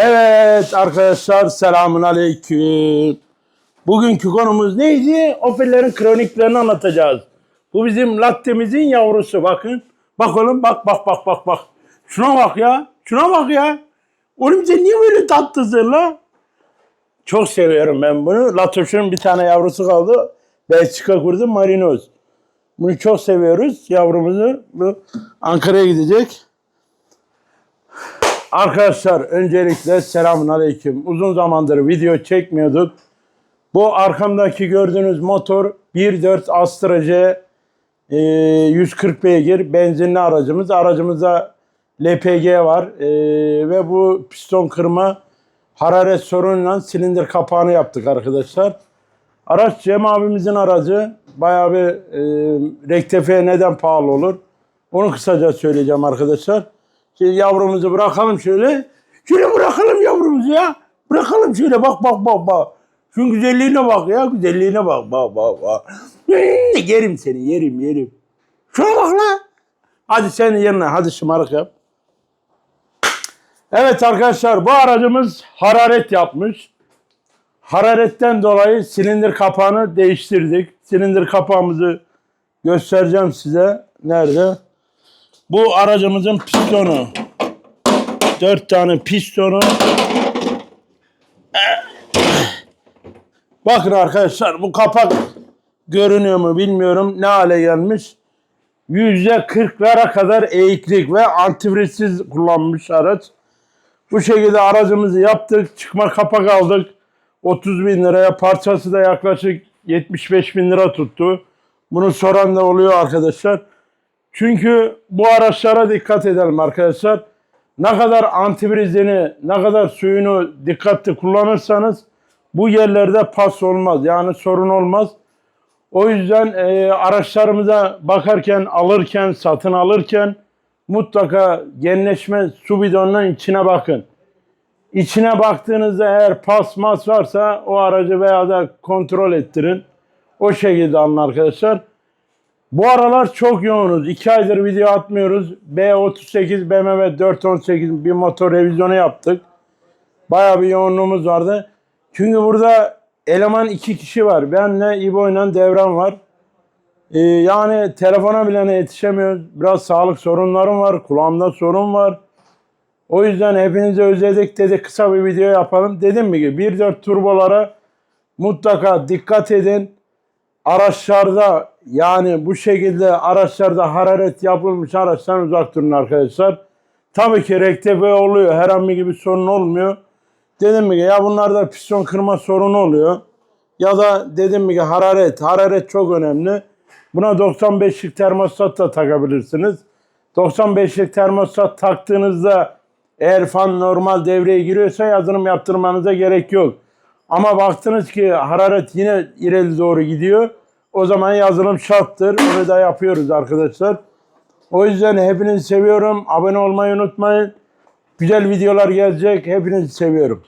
Evet arkadaşlar selamun aleyküm. Bugünkü konumuz neydi? Opel'lerin kroniklerini anlatacağız. Bu bizim lattemizin yavrusu bakın. Bak oğlum bak bak bak bak bak. Şuna bak ya. Şuna bak ya. Oğlum sen niye böyle tatlısın la? Çok seviyorum ben bunu. Latoş'un bir tane yavrusu kaldı. Belçika kurdu Marinos. Bunu çok seviyoruz yavrumuzu. Bu Ankara'ya gidecek. Arkadaşlar öncelikle selamun aleyküm. Uzun zamandır video çekmiyorduk. Bu arkamdaki gördüğünüz motor 1.4 Astra J e, 140 beygir benzinli aracımız. Aracımızda LPG var E, ve bu piston kırma hararet sorunuyla silindir kapağını yaptık arkadaşlar. Araç Cem abimizin aracı. Bayağı bir e, rektefiye neden pahalı olur? Onu kısaca söyleyeceğim arkadaşlar. Şimdi yavrumuzu bırakalım şöyle. Şöyle bırakalım yavrumuzu ya. Bırakalım şöyle bak bak bak bak. Şu güzelliğine bak ya güzelliğine bak bak bak bak. Yerim seni yerim yerim. Şuna bak la. Hadi senin yerine hadi şımarık yap. Evet arkadaşlar bu aracımız hararet yapmış. Hararetten dolayı silindir kapağını değiştirdik. Silindir kapağımızı göstereceğim size. Nerede? Bu aracımızın pistonu. Dört tane pistonu. Bakın arkadaşlar bu kapak görünüyor mu bilmiyorum. Ne hale gelmiş. Yüzde kırklara kadar eğiklik ve antifrizsiz kullanmış araç. Bu şekilde aracımızı yaptık. Çıkma kapak aldık. 30 bin liraya parçası da yaklaşık 75 bin lira tuttu. Bunu soran da oluyor arkadaşlar. Çünkü bu araçlara dikkat edelim arkadaşlar. Ne kadar antifrizini, ne kadar suyunu dikkatli kullanırsanız bu yerlerde pas olmaz. Yani sorun olmaz. O yüzden e, araçlarımıza bakarken, alırken, satın alırken mutlaka genleşme su bidonunun içine bakın. İçine baktığınızda eğer pas mas varsa o aracı veya da kontrol ettirin. O şekilde alın arkadaşlar. Bu aralar çok yoğunuz. 2 aydır video atmıyoruz. B38 BMW 418 bir motor revizyonu yaptık. Bayağı bir yoğunluğumuz vardı. Çünkü burada eleman iki kişi var. Benle İbo'yla Devran var. Ee, yani telefona bile yetişemiyoruz. Biraz sağlık sorunlarım var. Kulağımda sorun var. O yüzden hepinizi özledik dedi. Kısa bir video yapalım. Dedim mi ki 1.4 turbolara mutlaka dikkat edin araçlarda yani bu şekilde araçlarda hararet yapılmış araçtan uzak durun arkadaşlar. Tabii ki rektefe oluyor. Herhangi bir sorun olmuyor. Dedim ki ya bunlarda piston kırma sorunu oluyor. Ya da dedim ki hararet. Hararet çok önemli. Buna 95'lik termostat da takabilirsiniz. 95'lik termostat taktığınızda eğer fan normal devreye giriyorsa yazılım yaptırmanıza gerek yok. Ama baktınız ki hararet yine ileri doğru gidiyor. O zaman yazılım şarttır. Onu da yapıyoruz arkadaşlar. O yüzden hepinizi seviyorum. Abone olmayı unutmayın. Güzel videolar gelecek. Hepinizi seviyorum.